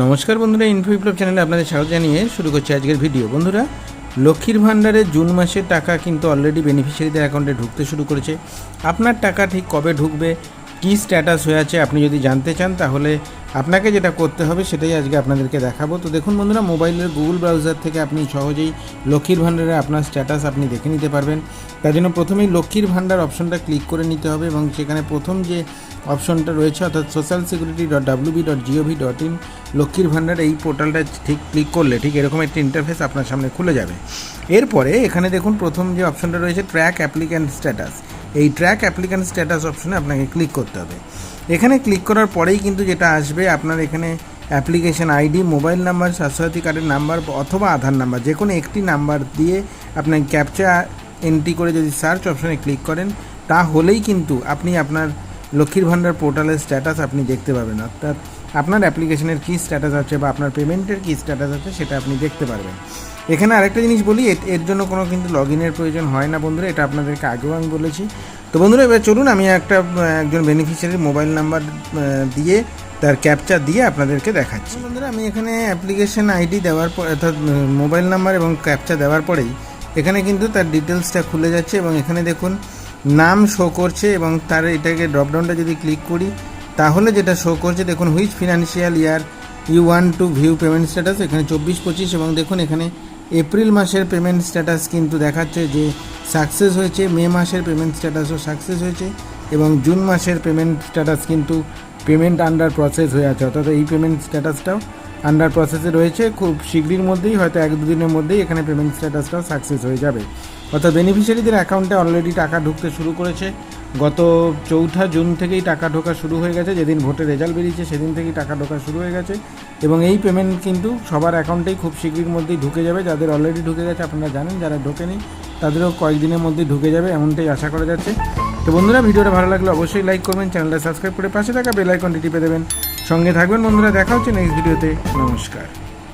নমস্কার বন্ধুরা ইনফো বিপ্লব চ্যানেলে আপনাদের স্বাগত জানিয়ে শুরু করছি আজকের ভিডিও বন্ধুরা, লক্ষ্মীর ভাণ্ডারের জুন মাসের টাকা কিন্তু অলরেডি বেনিফিশিয়ারিদের অ্যাকাউন্টে ঢুকতে শুরু করেছে। আপনার টাকা ঠিক কবে ঢুকবে, কী স্ট্যাটাস হয়ে আছে আপনি যদি জানতে চান, তাহলে আপনাকে যেটা করতে হবে সেটাই আজকে আপনাদেরকে দেখাবো। তো দেখুন বন্ধুরা মোবাইলের গুগল ব্রাউজার থেকে আপনি সহজেই লক্ষ্মীর ভাণ্ডারে আপনার স্ট্যাটাস আপনি দেখে নিতে পারবেন। তার জন্য প্রথমেই লক্ষ্মীর ভাণ্ডার অপশনটা ক্লিক করে নিতে হবে এবং সেখানে প্রথম যে অপশনটা রয়েছে, অর্থাৎ social security dot WB dot GOV dot in লক্ষ্মীর ভাণ্ডার, এই পোর্টালটা ঠিক ক্লিক করলে ঠিক এরকম একটি ইন্টারফেস আপনার সামনে খুলে যাবে। এরপরে এখানে দেখুন প্রথম যে অপশনটা রয়েছে ট্র্যাক অ্যাপ্লিক্যান্ট স্ট্যাটাস এই ট্র্যাক অ্যাপ্লিক্যান্ট স্ট্যাটাস অপশনে আপনাকে ক্লিক করতে হবে। এখানে ক্লিক করার পরেই কিন্তু যেটা আসবে, আপনার এখানে application ID, mobile number, Swasthya Sathi কার্ডের নাম্বার অথবা আধার নাম্বার যে কোনো একটি নাম্বার দিয়ে আপনার ক্যাপচা এন্ট্রি করে যদি সার্চ অপশনে ক্লিক করেন, তাহলেই কিন্তু আপনি আপনার লক্ষ্মীর ভাণ্ডার পোর্টালের স্ট্যাটাস আপনি দেখতে পাবেন। অর্থাৎ আপনার অ্যাপ্লিকেশনের কী স্ট্যাটাস আছে বা আপনার পেমেন্টের কী স্ট্যাটাস আছে সেটা আপনি দেখতে পারবেন। এখানে আরেকটা জিনিস বলি, এর- জন্য কোনো কিন্তু লগ ইনের প্রয়োজন হয় না বন্ধুরা, এটা আপনাদেরকে আগেও আমি বলেছি। তো বন্ধুরা, এবার চলুন, আমি একটা একজন বেনিফিশিয়ারির মোবাইল নাম্বার দিয়ে তার ক্যাপচার দিয়ে আপনাদেরকে দেখাচ্ছি। বন্ধুরা, আমি এখানে অ্যাপ্লিকেশন আইডি দেওয়ার পর, অর্থাৎ মোবাইল নাম্বার এবং ক্যাপচা দেওয়ার পরেই এখানে কিন্তু তার ডিটেলসটা খুলে যাচ্ছে এবং এখানে দেখুন নাম শো করছে এবং তার এটাকে ড্রপডাউনটা যদি ক্লিক করি, তাহলে যেটা শো করছে, দেখুন which financial year you want to view payment status এখানে চব্বিশ, পঁচিশ এবং দেখুন এখানে এপ্রিল মাসের পেমেন্ট স্ট্যাটাস কিন্তু দেখাচ্ছে যে সাকসেস হয়েছে, মে মাসের পেমেন্ট স্ট্যাটাসও সাকসেস হয়েছে এবং জুন মাসের পেমেন্ট স্ট্যাটাস কিন্তু পেমেন্ট আন্ডার প্রসেস হয়ে আছে। অর্থাৎ এই পেমেন্ট স্ট্যাটাসটাও আন্ডার প্রসেসে রয়েছে। খুব শীঘ্রই মধ্যেই, হয়তো এক দুদিনের মধ্যেই এখানে পেমেন্ট স্ট্যাটাসটাও সাকসেস হয়ে যাবে। অর্থাৎ বেনিফিশিয়ারিদের অ্যাকাউন্টে অলরেডি টাকা ঢুকতে শুরু করেছে। গত চৌঠা জুন থেকেই টাকা ঢোকা শুরু হয়ে গেছে। যেদিন ভোটের রেজাল্ট বেরিয়েছে, সেদিন থেকেই টাকা ঢোকা শুরু হয়ে গেছে। এবং এই পেমেন্ট কিন্তু সবার অ্যাকাউন্টেই খুব শীঘ্রই মধ্যেই ঢুকে যাবে। যাদের অলরেডি ঢুকে গেছে, আপনারা জানেন, যারা ঢোকেনি, তাদেরও কয়েকদিনের মধ্যেই ঢুকে যাবে, এমনটাই আশা করা যাচ্ছে। তো বন্ধুরা, ভিডিওটা ভালো লাগলে অবশ্যই লাইক করবেন চ্যানেলটা সাবস্ক্রাইব করে পাশে থাকা বেল আইকনটি টিপে দেবেন। সঙ্গে থাকবেন বন্ধুরা, দেখা হচ্ছে নেক্সট ভিডিওতে নমস্কার।